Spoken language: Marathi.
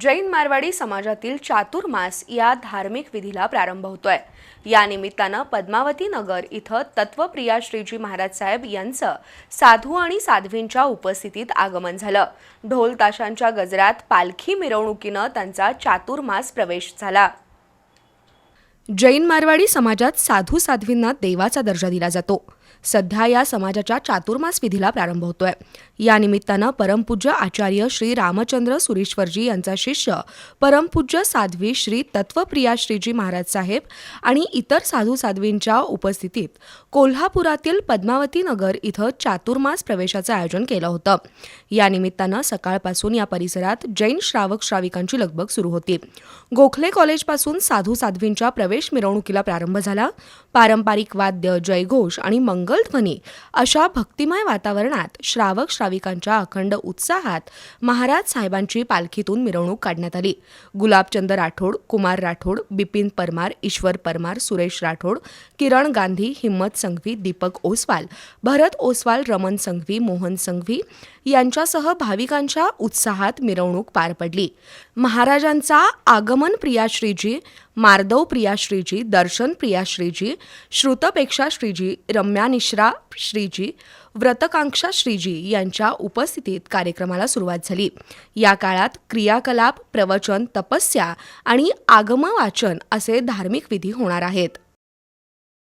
जैन मारवाडी समाजातील चातुर्मास या धार्मिक विधीला प्रारंभ होतोय. या निमित्तानं पद्मावती नगर इथं तत्वप्रिया श्रीजी महाराज साहेब यांचं साधू आणि साध्वींच्या उपस्थितीत आगमन झालं. ढोल ताशांच्या गजरात पालखी मिरवणुकीनं त्यांचा चातुर्मास प्रवेश झाला. जैन मारवाडी समाजात साधू साध्वींना देवाचा दर्जा दिला जातो. सध्या या समाजाच्या चातुर्मास विधीला प्रारंभ होतोय. या निमित्तानं परमपूज्य आचार्य श्री रामचंद्र सुरेश्वरजी यांचा शिष्य परमपूज्य साध्वी श्री तत्वप्रिया श्रीजी महाराज साहेब आणि इतर साधू साध्वींच्या उपस्थितीत कोल्हापुरातील पद्मावती नगर इथं चातुर्मास प्रवेशाचं आयोजन केलं होतं. या निमित्तानं सकाळपासून या परिसरात जैन श्रावक श्राविकांची लगबग सुरू होती. गोखले कॉलेजपासून साधू साध्वींच्या प्रवेश मिरवणुकीला प्रारंभ झाला. पारंपरिक वाद्य जयघोष आणि मंग मंगलध्वनी अशा भक्तिमय वातावरणात श्रावक श्राविकांच्या अखंड उत्साहात महाराज साहेबांची पालखीतून मिरवणूक काढण्यात आली. गुलाबचंद राठोड कुमार राठोड बिपिन परमार ईश्वर परमार सुरेश राठोड किरण गांधी हिम्मत संघवी दीपक ओसवाल भरत ओसवाल रमन संघवी मोहन संघवी यांच्यासह भाविकांच्या उत्साहात मिरवणूक पार पडली. महाराजांचा आगमन प्रिया श्रीजी मार्दव प्रिया श्रीजी दर्शन प्रिया श्रीजी श्रुतपेक्षा श्रीजी रम्यानी मिश्रा श्रीजी व्रतकांक्षा श्रीजी यांच्या उपस्थितीत कार्यक्रमाला सुरुवात झाली. या काळात क्रियाकलाप प्रवचन तपस्या आणि आगमवाचन असे धार्मिक विधी होणार आहेत.